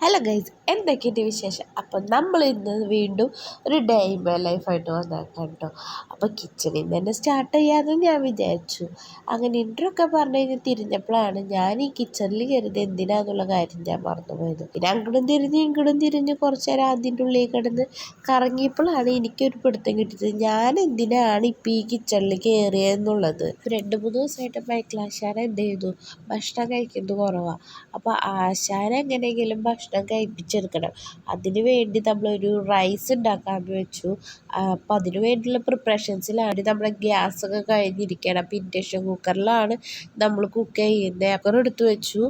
Hello guys എന്തൊക്കെയുണ്ട് വിശേഷം? അപ്പം നമ്മൾ ഇന്ന് വീണ്ടും ഒരു ഡേ ഇൻ മൈ ലൈഫായിട്ട് വന്നേക്കാം കേട്ടോ അപ്പോൾ കിച്ചണിൽ നിന്ന് തന്നെ സ്റ്റാർട്ട് ചെയ്യാമെന്ന് ഞാൻ വിചാരിച്ചു. അങ്ങനെ ഇൻട്രോ ഒക്കെ പറഞ്ഞു കഴിഞ്ഞാൽ തിരിഞ്ഞപ്പോഴാണ് ഞാൻ ഈ കിച്ചണിൽ കയറിയത് എന്തിനാന്നുള്ള കാര്യം ഞാൻ മറന്നുപോയത്. പിന്നെ അങ്ങോട്ടും തിരിഞ്ഞ് ഇങ്ങോട്ടും തിരിഞ്ഞ് കുറച്ച് നേരം അതിന്റെ ഉള്ളിൽ കിടന്ന് കറങ്ങിയപ്പോഴാണ് എനിക്കൊരു പിടുത്തം കിട്ടിയത്. ഞാൻ എന്തിനാണ് ഇപ്പം ഈ കിച്ചണിൽ കയറിയെന്നുള്ളത് രണ്ട് മൂന്ന് ദിവസമായിട്ട് മൈക്കിൾ ആശാന എന്ത് ചെയ്തു? ഭക്ഷണം കഴിക്കുന്നത് കുറവാണ് അപ്പോൾ ആശാന എങ്ങനെയെങ്കിലും ഭക്ഷണം കഴിപ്പിച്ചെടുക്കണം. അതിന് വേണ്ടി നമ്മളൊരു റൈസ് ഉണ്ടാക്കാമെന്ന് വെച്ചു. അപ്പം അതിന് വേണ്ടിയുള്ള പ്രിപ്പറേഷൻസിലാണ് നമ്മുടെ ഗ്യാസൊക്കെ കഴിഞ്ഞിരിക്കുകയാണ് അപ്പം ഇൻഡക്ഷൻ കുക്കറിലാണ് നമ്മൾ കുക്ക് ചെയ്യുന്നത് കുക്കർ എടുത്ത് വെച്ചു.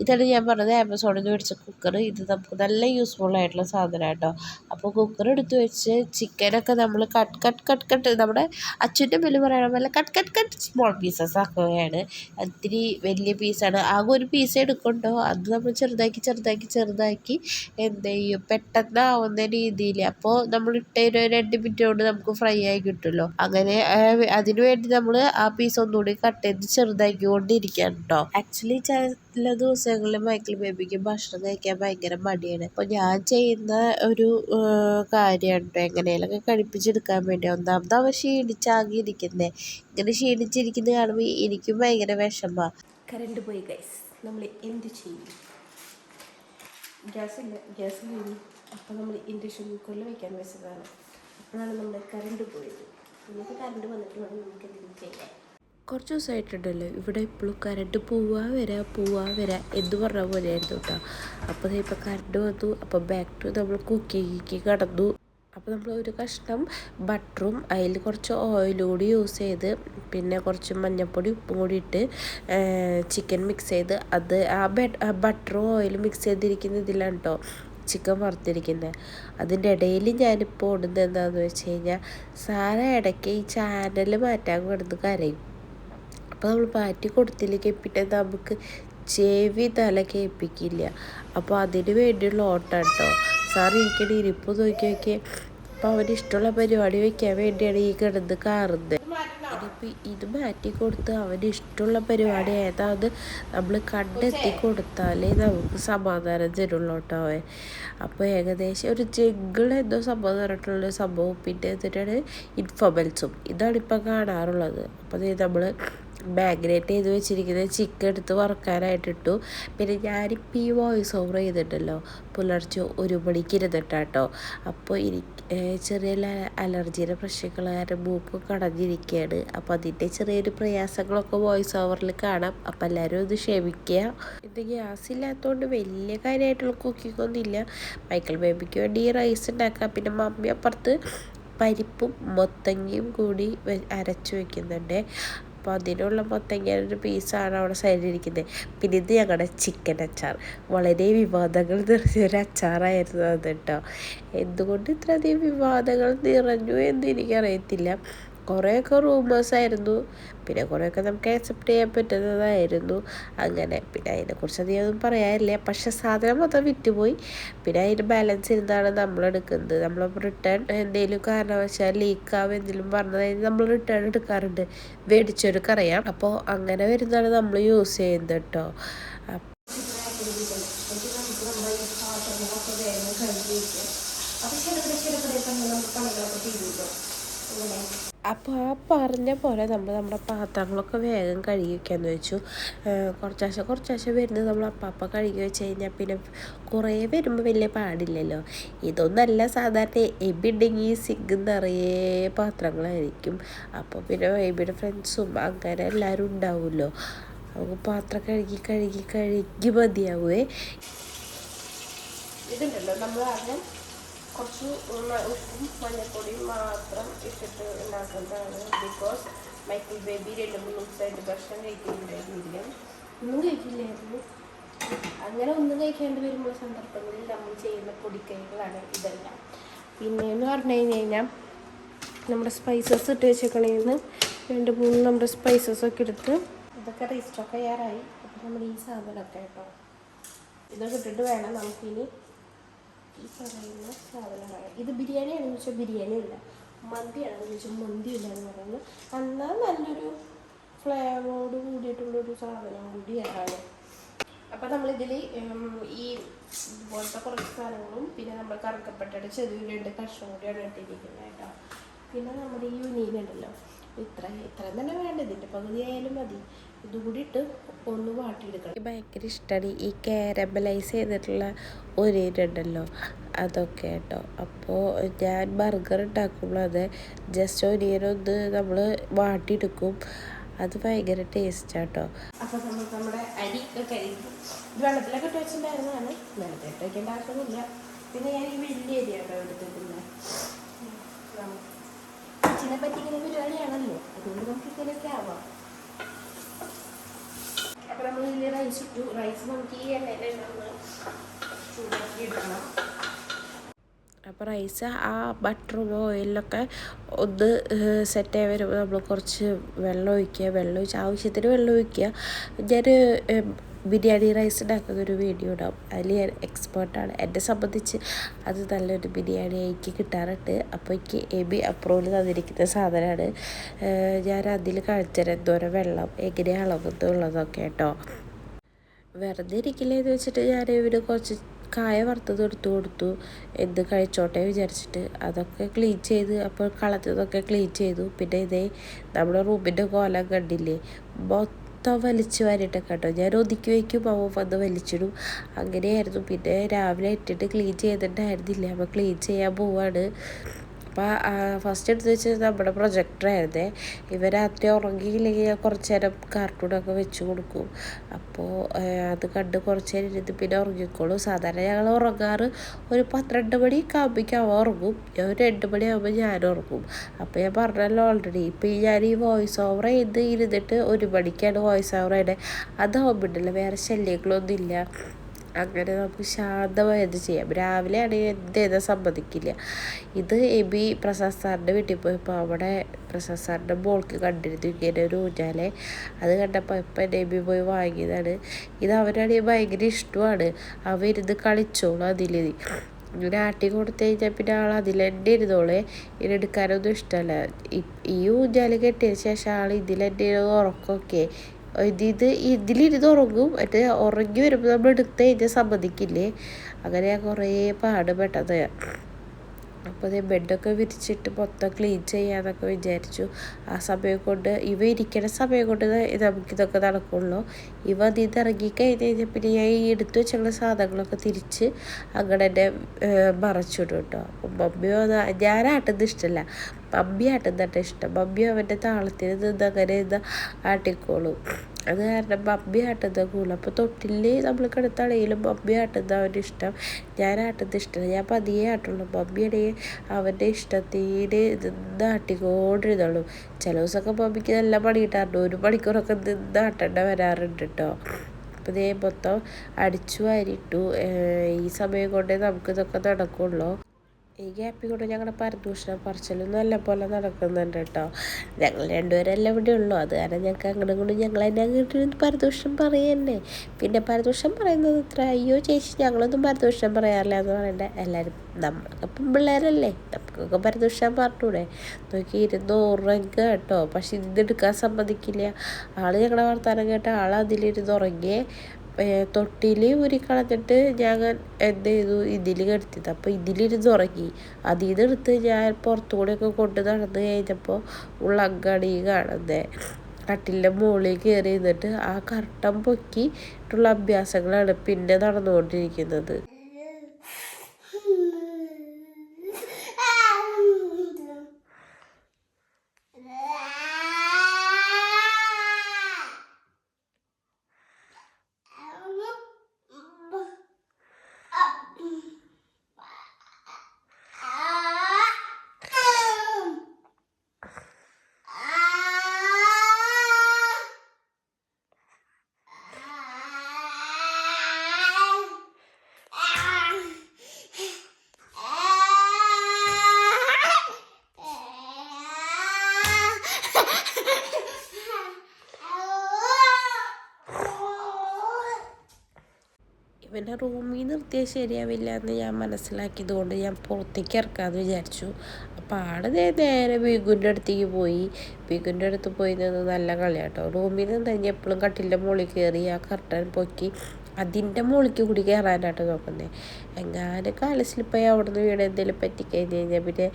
ഇതാണ് ഞാൻ പറഞ്ഞത് ആമസോണിൽ നിന്ന് മേടിച്ച കുക്കർ ഇത് നമുക്ക് നല്ല യൂസ്ഫുൾ ആയിട്ടുള്ള സാധനമാണ് കേട്ടോ. അപ്പോൾ കുക്കർ എടുത്ത് വെച്ച് ചിക്കനൊക്കെ നമ്മൾ കട്ട് കട്ട് കട്ട് കട്ട് നമ്മുടെ അച്ഛന്റെ പേര് പറയണ പോലെ cut cut cut small pieces ആക്കുകയാണ്. ഒത്തിരി വലിയ പീസാണ് ആകെ ഒരു പീസ് എടുക്കണ്ടോ അത് നമ്മൾ ചെറുതാക്കി ചെറുതാക്കി ചെറുതാക്കി എന്ത് ചെയ്യും? പെട്ടെന്ന് ആവുന്ന രീതിയിൽ അപ്പോൾ നമ്മൾ ഇട്ട ഒരു രണ്ട് മിനിറ്റ് കൊണ്ട് നമുക്ക് ഫ്രൈ ആയി കിട്ടുമല്ലോ. അങ്ങനെ അതിന് വേണ്ടി നമ്മൾ ആ പീസ് ഒന്നുകൂടി കട്ട് ചെയ്ത് ചെറുതാക്കി കൊണ്ടിരിക്കുകയാണ് കേട്ടോ ആക്ച്വലി ചില ദിവസങ്ങളിൽ മൈക്കിൾ ബേബിക്ക് ഭക്ഷണം കഴിക്കാൻ ഭയങ്കര മടിയാണ്. അപ്പോൾ ഞാൻ ചെയ്യുന്ന ഒരു കാര്യമാണ് കേട്ടോ എങ്ങനെയൊക്കെ കഴിപ്പിച്ചെടുക്കാൻ വേണ്ടി. ഒന്നാമത് അവ ക്ഷീണിച്ചാകിയിരിക്കുന്നത് ഇങ്ങനെ ക്ഷീണിച്ചിരിക്കുന്നത് കാണുമ്പോൾ എനിക്കും ഭയങ്കര വിഷമമാണ് കറണ്ട് പോയി ഗൈസ് നമ്മൾ എന്ത് ചെയ്യും? ഗ്യാസ് ഇല്ല ഗ്യാസ് കഴിഞ്ഞു അപ്പോൾ നമ്മൾ ഇൻഡക്ഷൻ കുക്കറിൽ വയ്ക്കാൻ വെച്ചതാണ്. അപ്പോഴാണ് നമ്മൾ കറണ്ട് പോയത്. നമുക്ക് കറണ്ട് വന്നിട്ട് വേണം നമുക്ക് എന്തെങ്കിലും ചെയ്യാൻ. കുറച്ച് ദിവസമായിട്ടുണ്ടല്ലോ. ഇവിടെ ഇപ്പോഴും കറണ്ട് പോവാ വരാ പോവാ വരാ എന്ന് പറഞ്ഞ പോലെയായിരുന്നു കേട്ടോ. അപ്പോൾ ഇപ്പോൾ കറണ്ട് വന്നു. അപ്പോൾ ബാക്ക് ടു നമ്മൾ കുക്കിങ്ങിക്ക് കടന്നു. അപ്പോൾ നമ്മൾ ഒരു കഷ്ണം ബട്ടറും അതിൽ കുറച്ച് ഓയിലും കൂടി യൂസ് ചെയ്ത് പിന്നെ കുറച്ച് മഞ്ഞൾപ്പൊടി ഉപ്പും കൂടി ഇട്ട് ചിക്കൻ മിക്സ് ചെയ്ത് അത് ആ ബട്ടറും ഓയിലും മിക്സ് ചെയ്തിരിക്കുന്ന ഇതിലാണ് കേട്ടോ ചിക്കൻ വറുത്തിരിക്കുന്നത് അതിന്റെ ഇടയിൽ ഞാനിപ്പോൾ ഓടുന്നത് എന്താണെന്ന് വെച്ച് കഴിഞ്ഞാൽ സാറ ഇടയ്ക്ക് ഈ ചാനൽ മാറ്റാൻ കിടന്ന് കരയും. അപ്പോൾ നമ്മൾ മാറ്റി കൊടുത്തില്ലെങ്കിൽ പിന്നെ നമുക്ക് ചെവി തല കേൾപ്പിക്കില്ല. അപ്പോൾ അതിന് വേണ്ടിയുള്ള ഓട്ടം കേട്ടോ സാർ ഇരിപ്പ് നോക്കി അപ്പോൾ അവന് ഇഷ്ടമുള്ള പരിപാടി വയ്ക്കാൻ വേണ്ടിയാണ് ഈ കിടന്ന് കാറുന്നത്. ഇനിയിപ്പോൾ ഇത് മാറ്റി കൊടുത്ത് അവന് ഇഷ്ടമുള്ള പരിപാടി ഏതാന്ന് നമ്മൾ കണ്ടെത്തി കൊടുത്താലേ നമുക്ക് സമാധാനം തരുള്ളൂ കേട്ടോ അപ്പോൾ ഏകദേശം ഒരു ജംഗിൾ എന്തോ സംഭവം പറഞ്ഞിട്ടുള്ള സംഭവം പിന്നെ എന്നിട്ടാണ് ഇൻഫോമൽസും ഇതാണ് ഇപ്പം കാണാറുള്ളത്. അപ്പോൾ നമ്മൾ മാഗ്നേറ്റ് ചെയ്ത് വെച്ചിരിക്കുന്ന ചിക്കൻ എടുത്ത് വറുക്കാനായിട്ട് ഇട്ടു. പിന്നെ ഞാനിപ്പോൾ ഈ വോയിസ് ഓവർ ചെയ്തിട്ടല്ലോ പുലർച്ചെ ഒരു മണിക്ക് ഇരുന്നിട്ടാട്ടോ. അപ്പോൾ എനിക്ക് ചെറിയ അലർജിയുടെ പ്രശ്നങ്ങൾ കാരണം മൂക്ക് കടഞ്ഞിരിക്കുകയാണ് അപ്പോൾ അതിന്റെ ചെറിയൊരു പ്രയാസങ്ങളൊക്കെ വോയിസ് ഓവറിൽ കാണാം. അപ്പോൾ എല്ലാവരും ഒന്ന് ക്ഷമിക്കുക ഇത് ഗ്യാസ് ഇല്ലാത്തതുകൊണ്ട് വലിയ കാര്യമായിട്ടുള്ള കുക്കിംഗ് ഒന്നുമില്ല മൈക്കിൾ ബേബിക്ക് വേണ്ടി റൈസ് ഉണ്ടാക്കാം പിന്നെ മമ്മി അപ്പുറത്ത് പരിപ്പും മൊത്തങ്ങയും കൂടി അരച്ചു വയ്ക്കുന്നുണ്ട് അപ്പോൾ അതിനുള്ള മൊത്തങ്ങയുടെ ഒരു പീസാണ് അവിടെ സൈഡിലിരിക്കുന്നത്. പിന്നെ ഇത് ഞങ്ങളുടെ ചിക്കൻ അച്ചാർ. വളരെ വിവാദങ്ങൾ നിറഞ്ഞൊരു അച്ചാറായിരുന്നു അത് കേട്ടോ. എന്തുകൊണ്ട് ഇത്രയധികം വിവാദങ്ങൾ നിറഞ്ഞു എന്ന് എനിക്കറിയത്തില്ല. കുറേയൊക്കെ റൂമേഴ്സ് ആയിരുന്നു പിന്നെ കുറേയൊക്കെ നമുക്ക് അക്സെപ്റ്റ് ചെയ്യാൻ പറ്റുന്നതായിരുന്നു അങ്ങനെ പിന്നെ അതിനെക്കുറിച്ച് അധികം ഒന്നും പറയാനില്ല പക്ഷേ സാധനം മൊത്തം വിറ്റുപോയി പിന്നെ അതിന്റെ ബാലൻസ് ഇരുന്നാണ് നമ്മൾ എടുക്കുന്നത് നമ്മൾ റിട്ടേൺ എന്തെങ്കിലും കാരണവശാൽ ലീക്കാവും എന്തെങ്കിലും പറഞ്ഞത് നമ്മൾ റിട്ടേൺ എടുക്കാറുണ്ട് മേടിച്ചവർക്കറിയാം അപ്പോൾ അങ്ങനെ വരുന്നതാണ് നമ്മൾ യൂസ് ചെയ്യുന്നത് കേട്ടോ അപ്പോൾ ആ പറഞ്ഞ പോലെ നമ്മൾ നമ്മുടെ പാത്രങ്ങളൊക്കെ വേഗം കഴുകി വയ്ക്കാമെന്ന് വെച്ചു കുറച്ചാശ കുറച്ചാശ വരുന്നത് നമ്മൾ അപ്പാപ്പ കഴുകി വെച്ച് കഴിഞ്ഞാൽ പിന്നെ കുറേ വരുമ്പോൾ വലിയ പാടില്ലല്ലോ. ഇതൊന്നല്ല സാധാരണ എബി ഉണ്ടെങ്കിൽ സിഗ് നിറയെ പാത്രങ്ങളായിരിക്കും. അപ്പോൾ പിന്നെ എബിയുടെ ഫ്രണ്ട്സും അങ്ങനെ എല്ലാവരും ഉണ്ടാവുമല്ലോ. നമുക്ക് പാത്രം കഴുകി കഴുകി കഴുകി മതിയാവുമേ ഇതുണ്ടല്ലോ നമ്മൾ ആദ്യം കുറച്ച് ഉപ്പും മഞ്ഞൾപ്പൊടിയും മാത്രം ഇട്ടിട്ട് ഉണ്ടാക്കുന്നതാണ്. ബിക്കോസ് മൈക്കിൾ ബേബി രണ്ട് മൂന്ന് ദിവസമായിട്ട് ഭക്ഷണം കഴിക്കുന്നുണ്ടായിരുന്നില്ല ഒന്നും കഴിക്കില്ലായിരുന്നു അങ്ങനെ ഒന്നും കഴിക്കാണ്ട് വരുമ്പോൾ സന്ദർഭങ്ങളിൽ നമ്മൾ ചെയ്യുന്ന പൊടിക്കൈകളാണ് ഇതെല്ലാം. പിന്നെയെന്ന് പറഞ്ഞു കഴിഞ്ഞ് കഴിഞ്ഞാൽ നമ്മുടെ സ്പൈസസ് ഇട്ട് വെച്ചേക്കണേന്ന് രണ്ട് മൂന്ന് നമ്മുടെ സ്പൈസസ് ഒക്കെ എടുത്ത് ഇതൊക്കെ റീസ്റ്റോക്ക് ചെയ്യാറായി അപ്പോൾ നമ്മൾ ഈ സാധനമൊക്കെ കേട്ടോ ഇതൊക്കെ ഇട്ടിട്ട് വേണം നമുക്കിനി ഈ പറയുന്ന സാധനമാണ് ഇത് ബിരിയാണി ആണെന്ന് വെച്ചാൽ ബിരിയാണി ഇല്ല മന്തിയാണെന്ന് വെച്ചാൽ മന്തി ഇല്ല എന്ന് പറയുന്നത്. എന്നാൽ നല്ലൊരു ഫ്ലേവറോട് കൂടിയിട്ടുള്ളൊരു സാധനം കൂടിയാണ്. അപ്പം നമ്മളിതിൽ ഈ ഇതുപോലത്തെ കുറച്ച് സാധനങ്ങളും പിന്നെ നമ്മൾ കറക്കപ്പെട്ടയുടെ ചെറിയ രണ്ട് കഷ്ണം കൂടിയാണ് ഇട്ടിരിക്കുന്നത് കേട്ടോ. പിന്നെ നമ്മുടെ ഈ ഉണ്ടല്ലോ. ഇത്ര ഇത്ര തന്നെ വേണ്ട. ഇതിന്റെ പകുതി ആയാലും മതി. ഇതുകൂടി ഇട്ട് ഒന്ന് വാട്ടിയെടുക്കണം. എനിക്ക് ഭയങ്കര ഇഷ്ടമാണ് ഈ കാരമലൈസ് ചെയ്തിട്ടുള്ള ഒരേരുണ്ടല്ലോ അതൊക്കെ കേട്ടോ. അപ്പോൾ ഞാൻ ബർഗർ ഉണ്ടാക്കുമ്പോൾ അത് ജസ്റ്റ് ഒരിയനൊന്ന് നമ്മൾ വാട്ടിയെടുക്കും. അത് ഭയങ്കര ടേസ്റ്റാട്ടോ അപ്പോൾ നമ്മൾ നമ്മുടെ അരി ഒക്കെ കഴുകി ഇത് വെള്ളത്തിലൊക്കെ ഇട്ട് വെച്ചിട്ടുണ്ടായിരുന്നതാണ്. വെള്ളത്തിലിട്ട് വയ്ക്കേണ്ട ആവശ്യമൊന്നുമില്ല. പിന്നെ ഞാൻ ഈ വലിയ അരിയാട്ടോ എടുത്തിട്ടില്ല അച്ഛനെ പറ്റി ഇങ്ങനെ പരിപാടിയാണല്ലോ അതുകൊണ്ട് നമുക്ക് ഇങ്ങനെയൊക്കെ ആവാം. അപ്പോൾ നമ്മൾ ഇതിൽ റൈസ് ഇട്ടു റൈസ് നമുക്ക് ഈ എണ്ണയിൽ നമ്മൾ ചൂടാക്കി എടുക്കണം. അപ്പോൾ റൈസ് ആ ബട്ടറും ഓയിലൊക്കെ ഒന്ന് സെറ്റായി വരുമ്പോൾ നമ്മൾ കുറച്ച് വെള്ളം ഒഴിക്കുക. വെള്ളം ഒഴിച്ച് ആവശ്യത്തിന് വെള്ളം ഒഴിക്കുക. ഞാൻ ബിരിയാണി റൈസ് ഉണ്ടാക്കുന്ന ഒരു വീഡിയോ ഉണ്ടാവും അതിൽ ഞാൻ എക്സ്പേർട്ടാണ് എന്നെ സംബന്ധിച്ച് അത് നല്ലൊരു ബിരിയാണി എനിക്ക് കിട്ടാറുണ്ട്. അപ്പോൾ എനിക്ക് എ ബി അപ്രൂവൽ തന്നിരിക്കുന്ന സാധനമാണ് ഞാൻ അതിൽ കാണിച്ചുതരാം എന്തോരം വെള്ളം എങ്ങനെയാണ് അളവെന്നുള്ളതൊക്കെ കേട്ടോ. വെറുതെ ഇരിക്കില്ലേന്ന് വെച്ചിട്ട് ഞാൻ ഇവന് കുറച്ച് കായ വറുത്തത് എടുത്തു കൊടുത്തു. എന്ത് കഴിച്ചോട്ടെ വിചാരിച്ചിട്ട്. അതൊക്കെ ക്ലീൻ ചെയ്ത് അപ്പോൾ കളത്തതൊക്കെ ക്ലീൻ ചെയ്തു. പിന്നെ ഇതേ നമ്മുടെ റൂമിന്റെ കോലം കണ്ടില്ലേ? മൊത്തം വലിച്ചു വാരിയിട്ട് കേട്ടോ. ഞാൻ ഒതുക്കി വയ്ക്കും അവൻ വന്ന് വലിച്ചിടും. അങ്ങനെയായിരുന്നു. പിന്നെ രാവിലെ ഇട്ടിട്ട് ക്ലീൻ ചെയ്തിട്ടുണ്ടായിരുന്നില്ല. അപ്പോൾ ക്ലീൻ ചെയ്യാൻ പോവാണ്. അപ്പോൾ ഫസ്റ്റ് എടുത്ത് വെച്ചത് നമ്മുടെ പ്രൊജക്ടറായിരുന്നേ ഇവർ രാത്രി ഉറങ്ങിയില്ലെങ്കിൽ ഞാൻ കുറച്ച് നേരം കാർട്ടൂണൊക്കെ വെച്ച് കൊടുക്കും. അപ്പോൾ അത് കണ്ട് കുറച്ച് നേരം ഇരുന്ന് പിന്നെ ഉറങ്ങിക്കോളും. സാധാരണ ഞങ്ങൾ ഉറങ്ങാറ് ഒരു പന്ത്രണ്ട് മണി കാമ്പിക്കാവ ഉറങ്ങും. ഞാൻ ഒരു രണ്ട് മണിയാകുമ്പോൾ ഞാൻ ഉറങ്ങും. അപ്പോൾ ഞാൻ പറഞ്ഞല്ലോ ഓൾറെഡി ഇപ്പോൾ ഞാൻ ഈ വോയിസ് ഓവർ ചെയ്ത് ഇരുന്നിട്ട് ഒരു മണിക്കാണ് വോയിസ് ഓവർ ചെയ്യണേ. അതാവുമ്പോണ്ടല്ലോ വേറെ ശല്യങ്ങളൊന്നും ഇല്ല അങ്ങനെ നമുക്ക് ശാന്തമായത് ചെയ്യാം. രാവിലെ ആണെങ്കിൽ എന്ത് ചെയ്താൽ സമ്മതിക്കില്ല. ഇത് എബി പ്രസാദ് സാറിന്റെ വീട്ടിൽ പോയപ്പോൾ അവിടെ പ്രസാദ് സാറിന്റെ മോൾക്ക് കണ്ടിരുന്നു. ഇങ്ങനെ ഒരു ഊഞ്ഞാലെ. അത് കണ്ടപ്പോൾ ഇപ്പം എന്റെ എബി പോയി വാങ്ങിയതാണ്. ഇത് അവനാണെങ്കിൽ ഭയങ്കര ഇഷ്ടമാണ്. അവ ഇരുന്ന് കളിച്ചോളും അതിൽ. ഇങ്ങനെ ആട്ടി കൊടുത്തു കഴിഞ്ഞാൽ പിന്നെ ആൾ അതിൽ തന്നെ ഇരുന്നോളെ. ഇതിനെടുക്കാനൊന്നും ഇഷ്ടമല്ല. ഈ ഊഞ്ഞാൽ കെട്ടിയതിന് ശേഷം ആൾ തന്നെ ഉറക്കമൊക്കെ ഇത് ഇതിലിരുന്ന് ഉറങ്ങും. മറ്റേ ഉറങ്ങി വരുമ്പോൾ നമ്മൾ എടുത്ത് കഴിഞ്ഞാൽ സമ്മതിക്കില്ലേ? അങ്ങനെ ഞാൻ കുറേ പാടുപെട്ടത് അപ്പോൾ അതേ ബെഡൊക്കെ വിരിച്ചിട്ട് മൊത്തം ക്ലീൻ ചെയ്യാന്നൊക്കെ വിചാരിച്ചു. ആ സമയം കൊണ്ട് ഇവ ഇരിക്കണ സമയം കൊണ്ട് നമുക്കിതൊക്കെ നടക്കുള്ളൂ. ഇവ അതിൽ നിന്ന് ഇറങ്ങിക്കഴിഞ്ഞ് കഴിഞ്ഞാൽ പിന്നെ ഞാൻ ഈ എടുത്തു വെച്ചുള്ള സാധനങ്ങളൊക്കെ തിരിച്ച് അങ്ങനെ തന്നെ മറച്ചിടും കേട്ടോ. മമ്മിയോ ഞാൻ ആട്ടുന്നത് ഇഷ്ടമല്ല മമ്മി ആട്ടുന്നതാണ് ഇഷ്ടം. മമ്മി അവന്റെ താളത്തിൽ നിന്ന് അങ്ങനെ ആട്ടിക്കോളും. അത് കാരണം ബബ്ബി ആട്ടുന്ന കൂടുതൽ അപ്പോൾ തൊട്ടിൽ നമ്മൾ കിടത്താണെങ്കിലും ബബ്ബി ആട്ടുന്ന അവന്റെ ഇഷ്ടം. ഞാൻ ആട്ടുന്ന ഇഷ്ടമല്ല ഞാൻ പതിയെ ആട്ടുള്ളൂ. ബബ്ബിയുടെ അവന്റെ ഇഷ്ടത്തിന് നിന്ന് ആട്ടിക്കൊണ്ടിരുന്നുള്ളൂ ചില ദിവസമൊക്കെ ബബ്ബിക്ക് നല്ല പണി കിട്ടാറുണ്ട് ഒരു മണിക്കൂറൊക്കെ നിന്നാട്ടേണ്ട വരാറുണ്ട് കേട്ടോ അപ്പോൾ ഇതേ മൊത്തം അടിച്ചു വാരിയിട്ടു ഈ സമയം കൊണ്ടേ നമുക്കിതൊക്കെ നടക്കുള്ളൂ. ഈ ഗ്യാപ്പിൽ കൊണ്ട് ഞങ്ങളുടെ പരദൂഷണ പറച്ചിലും നല്ല പോലെ നടക്കുന്നുണ്ട് കേട്ടോ. ഞങ്ങൾ രണ്ടുപേരല്ലേ ഇവിടെ ഉള്ളൂ. അത് കാരണം ഞങ്ങൾക്ക് അങ്ങോട്ടും ഇങ്ങോട്ടും ഞങ്ങൾ തന്നെ അങ്ങോട്ട് പരദൂഷണം പറയുന്നേ. പിന്നെ പരദൂഷണം പറയുന്നത് ഇത്ര അയ്യോ ചേച്ചി ഞങ്ങളൊന്നും പരദൂഷണം പറയാറില്ല എന്ന് പറയണ്ട. എല്ലാവരും നമ്മളൊക്കെ പിള്ളേരല്ലേ നമുക്കൊക്കെ പരദൂഷണം പറഞ്ഞൂടെ. നോക്കി ഇരുന്നൂറ് രൂപ കേട്ടോ. പക്ഷെ ഇതെടുക്കാൻ സമ്മതിക്കില്ല. ആൾ ഞങ്ങളുടെ വർത്താനം കേട്ട ആൾ അതിലിരുന്ന് ഉറങ്ങിയേ തൊട്ടിൽ ഊരിക്കളഞ്ഞിട്ട് ഞാൻ എന്ത് ചെയ്തു? ഇതിൽ കെടുത്തിയത്. അപ്പോൾ ഇതിലിരുന്ന് ഉറങ്ങി. അതിൽ നിന്ന് എടുത്ത് ഞാൻ പുറത്തു കൂടെയൊക്കെ കൊണ്ട് നടന്ന് കഴിഞ്ഞപ്പോൾ ഉള്ള ഉള്ളങ്കടി കാണുന്നത് കട്ടിലിന്റെ മുകളിൽ കയറി നിന്നിട്ട് ആ കർട്ടൻ പൊക്കിയിട്ടുള്ള അഭ്യാസങ്ങളാണ് പിന്നെ നടന്നുകൊണ്ടിരിക്കുന്നത്. ഇവന്റെ റൂമിൽ നിർത്തിയാൽ ശരിയാവില്ല എന്ന് ഞാൻ മനസ്സിലാക്കിയത് കൊണ്ട് ഞാൻ പുറത്തേക്ക് ഇറക്കാമെന്ന് വിചാരിച്ചു. അപ്പോൾ ആടെ നേരെ ബീഗുന്റെ അടുത്തേക്ക് പോയി. ബീഗുന്റെ അടുത്ത് പോയി നിന്ന് നല്ല കളിയാട്ടോ റൂമിൽ നിന്ന് തന്നെ എപ്പോഴും കട്ടിലിന്റെ മുകളിൽ കയറി ആ കർട്ടൻ പൊക്കി അതിന്റെ മുകളിലേക്ക് കൂടി കയറാനായിട്ട് നോക്കുന്നത് എങ്ങാനും കാൽ സ്ലിപ്പായി അവിടെ നിന്ന് വീട് എന്തെങ്കിലും പറ്റിക്കഴിഞ്ഞ് കഴിഞ്ഞാൽ പിന്നെ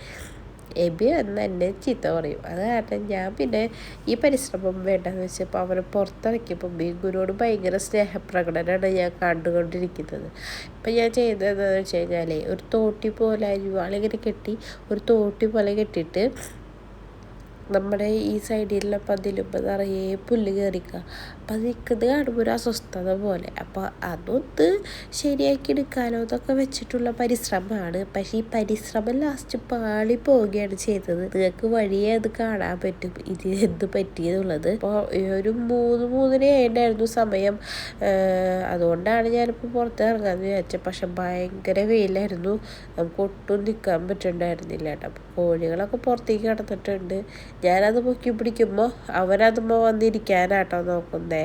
എബി എന്ന് എന്നെ ചീത്ത പറയും. അത് കാരണം ഞാൻ പിന്നെ ഈ പരിശ്രമം വേണ്ടെന്ന് വെച്ചപ്പോൾ അവനെ പുറത്തിറക്കിയപ്പോൾ ബിഗുനോട് ഭയങ്കര സ്നേഹപ്രകടനമാണ് ഞാൻ കണ്ടുകൊണ്ടിരിക്കുന്നത്. ഇപ്പം ഞാൻ ചെയ്തത് എന്താണെന്ന് വെച്ച് കഴിഞ്ഞാൽ ഒരു തോട്ടി പോലെ അരിവാളിങ്ങനെ കെട്ടി ഒരു തോട്ടി പോലെ കെട്ടിയിട്ട് നമ്മുടെ ഈ സൈഡിലുള്ള പതിലുമ്പോൾ നിറയെ പുല്ല് കയറിക്കുക അപ്പം അത് നിൽക്കുന്നത് കാണുമ്പോൾ ഒരു അസ്വസ്ഥത പോലെ. അപ്പോൾ അതൊന്ന് ശരിയാക്കി എടുക്കാനോ എന്നൊക്കെ വെച്ചിട്ടുള്ള പരിശ്രമമാണ്. പക്ഷേ ഈ പരിശ്രമം ലാസ്റ്റ് പാളി പോവുകയാണ് ചെയ്തത്. നിങ്ങൾക്ക് വഴിയെ അത് കാണാൻ പറ്റും. ഇത് എന്ത് പറ്റിയെന്നുള്ളത് അപ്പോൾ ഒരു മൂന്ന് മൂന്നര ആയിട്ടായിരുന്നു സമയം. അതുകൊണ്ടാണ് ഞാനിപ്പോൾ പുറത്ത് ഇറങ്ങാമെന്ന് വിചാരിച്ചത്. പക്ഷെ ഭയങ്കര വെയിലായിരുന്നു. നമുക്ക് ഒട്ടും നിൽക്കാൻ പറ്റുന്നുണ്ടായിരുന്നില്ല കേട്ടോ. അപ്പോൾ കോഴികളൊക്കെ പുറത്തേക്ക് കിടന്നിട്ടുണ്ട്. ഞാനത് പൊക്കി പിടിക്കുമ്പോൾ അവരതുമ്പോൾ വന്നിരിക്കാനാട്ടോ നോക്കുന്നേ.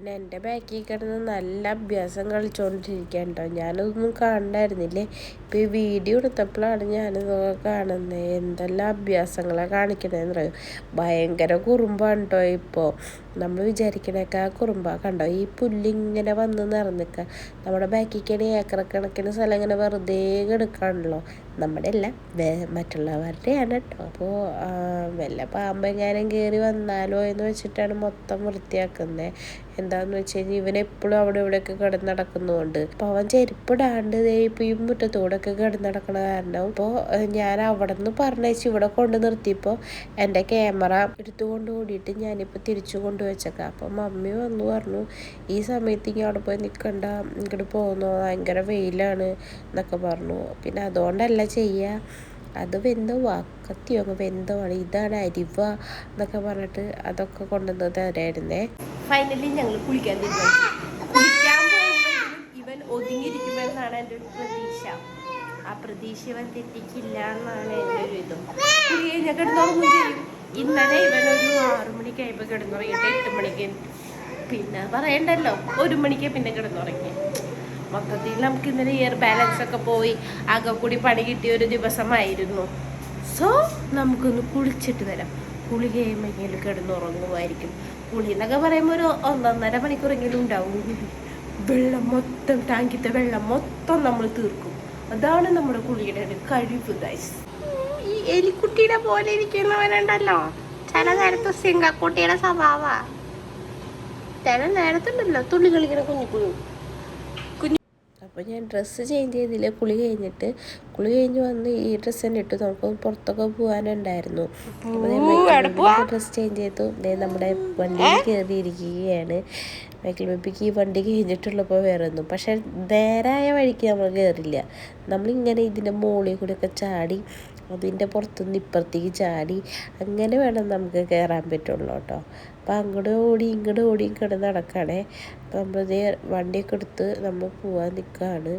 പിന്നെ എന്റെ ബാക്കിൽ കിടന്ന് നല്ല അഭ്യാസം കളിച്ചുകൊണ്ടിരിക്കാൻ കേട്ടോ ഞാനതൊന്നും കാണണ്ടായിരുന്നില്ലേ? ഇപ്പോൾ ഈ വീഡിയോ എടുത്തപ്പോഴാണ് ഞാനിതൊക്കെ കാണുന്നത് എന്തെല്ലാം അഭ്യാസങ്ങളാണ് കാണിക്കണതെന്ന് പറയും ഭയങ്കര കുറുമ്പാണ് കേട്ടോ ഇപ്പോൾ നമ്മൾ വിചാരിക്കണേക്ക കുറുമ്പ കണ്ടോ? ഈ പുല്ലിങ്ങനെ വന്ന് നിറഞ്ഞിക്കുക നമ്മുടെ ബാക്കിക്കണി ഏക്കറക്കണക്കിന് കണക്കിന് സ്ഥലം ഇങ്ങനെ വെറുതെ കിടക്കാണല്ലോ. നമ്മുടെ അല്ല മറ്റുള്ളവരുടെയാണ് കേട്ടോ അപ്പോൾ വല്ല പാമ്പെങ്ങാനും കയറി വന്നാലോ എന്ന് വെച്ചിട്ടാണ് മൊത്തം വൃത്തിയാക്കുന്നത് എന്താന്ന് വെച്ച് കഴിഞ്ഞാൽ ഇവനെപ്പോഴും അവിടെ ഇവിടെയൊക്കെ കിടന്ന് നടക്കുന്നുണ്ട് അപ്പോൾ അവൻ ചെരുപ്പിടാണ്ട് ഇപ്പോൾ ഈ മുറ്റത്തോടൊക്കെ കിടന്ന് നടക്കണ കാരണം ഇപ്പോൾ ഞാൻ അവിടെ നിന്ന് പറഞ്ഞേച്ച് ഇവിടെ കൊണ്ട് നിർത്തിയപ്പോൾ എന്റെ ക്യാമറ എടുത്തുകൊണ്ട് ഓടിയിട്ട് ഞാനിപ്പോൾ തിരിച്ചു കൊണ്ടുവച്ചേക്കാം അപ്പം മമ്മി വന്നു പറഞ്ഞു ഈ സമയത്ത് അവിടെ പോയി നിൽക്കണ്ട ഇങ്ങോട്ട് പോകുന്നു ഭയങ്കര വെയിലാണ് എന്നൊക്കെ പറഞ്ഞു. പിന്നെ അതുകൊണ്ടല്ല ചെയ്യുക അത് വെന്തോ കത്തിയോ അങ്ങ് വെന്തോ ആണ് ഇതാണ് അരിവ എന്നൊക്കെ പറഞ്ഞിട്ട് അതൊക്കെ കൊണ്ടുവന്ന് തരായിരുന്നേ ഫൈനലി ഞങ്ങൾ കുളിക്കാൻ കുളിക്കാൻ ഇവൻ ഒതുങ്ങിയിരിക്കുമെന്നാണ് എന്റെ ഒരു പ്രതീക്ഷ. ആ പ്രതീക്ഷ ഇവൻ തെറ്റിക്കില്ല എന്നാണ് എന്റെ ഒരു ഇതും. ഇന്നലെ ഇവനൊരു ആറു മണിക്ക് ആയപ്പോൾ കിടന്നുറങ്ങിയിട്ട് എട്ട് മണിക്ക് പിന്നെ പറയണ്ടല്ലോ ഒരു മണിക്ക് പിന്നെ കിടന്നുറങ്ങി. മൊത്തത്തിൽ നമുക്ക് ഇന്നലെ ഇയർ ബാലൻസ് ഒക്കെ പോയി ആകെ കൂടി പണി കിട്ടിയ ഒരു ദിവസമായിരുന്നു. സോ നമുക്കൊന്ന് കുളിച്ചിട്ട് വരാം. കുളി കഴിയുമ്പോൾ കിടന്നുറങ്ങുമായിരിക്കും. കുളി എന്നൊക്കെ പറയുമ്പോൾ ഒരു ഒന്നൊന്നര മണിക്കൂറെങ്കിലും ഉണ്ടാവും. വെള്ളം മൊത്തം ടാങ്കിത്തെ വെള്ളം മൊത്തം നമ്മൾ തീർക്കും. അതാണ് നമ്മുടെ കുളിയുടെ ഒരു കഴിവ് ഗൈസ് എലിക്കുട്ടിയുടെ പോലെ ഇരിക്കുന്നവരുണ്ടല്ലോ ചില നേരത്ത് സിംഗക്കുട്ടിയുടെ സ്വഭാവ. ചില നേരത്തുണ്ടല്ലോ തുള്ളി കളിക്കണ കുഞ്ഞു കുഞ്ഞു. അപ്പോൾ ഞാൻ ഡ്രസ്സ് ചേഞ്ച് ചെയ്തില്ല? കുളി കഴിഞ്ഞിട്ട്. കുളി കഴിഞ്ഞ് വന്ന് ഈ ഡ്രസ്സ് തന്നെ ഇട്ടു. നമുക്ക് പുറത്തൊക്കെ പോകാനുണ്ടായിരുന്നു ഡ്രസ്സ് ചേഞ്ച് ചെയ്തു. നമ്മുടെ വണ്ടി കയറിയിരിക്കുകയാണ് മൈക്കിൾ ബേബിക്ക് ഈ വണ്ടി കഴിഞ്ഞിട്ടുള്ളപ്പോൾ വേറെ ഒന്നും. പക്ഷേ നേരായ വഴിക്ക് നമ്മൾ കയറില്ല നമ്മളിങ്ങനെ ഇതിന്റെ മുകളിൽ കൂടെയൊക്കെ ചാടി അതിന്റെ പുറത്തുനിന്ന് ഇപ്പുറത്തേക്ക് ചാടി അങ്ങനെ വേണം നമുക്ക് കയറാൻ പറ്റുള്ളൂ കേട്ടോ. അപ്പോൾ അങ്ങോട്ട് ഓടി ഇങ്ങോട്ട് ഓടി ഇങ്ങോട്ട് നടക്കണേ നമ്മൾ വണ്ടിയൊക്കെ എടുത്ത് നമ്മൾ പോകാൻ നിൽക്കുകയാണ്.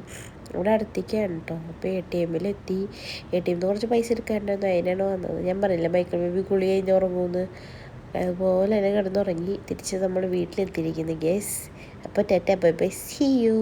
ഇവിടെ അടുത്തേക്കാണ് കേട്ടോ. അപ്പോൾ എ ടി എമ്മിലെത്തി എ ടി എമ്മിൽ കുറച്ച് പൈസ എടുക്കാനുണ്ടായിരുന്നു. അതിനാണ് വന്നത്. ഞാൻ പറയില്ല മൈക്കിൾ ബേബി കുളി കഴിഞ്ഞ് ഉറങ്ങുമെന്ന്. അതുപോലെ തന്നെ കിടന്നുറങ്ങി. തിരിച്ച് നമ്മൾ വീട്ടിലെത്തിയിരിക്കുന്നു ഗേസ് അപ്പോൾ ടെറ്റ ബൈ ബൈ. See you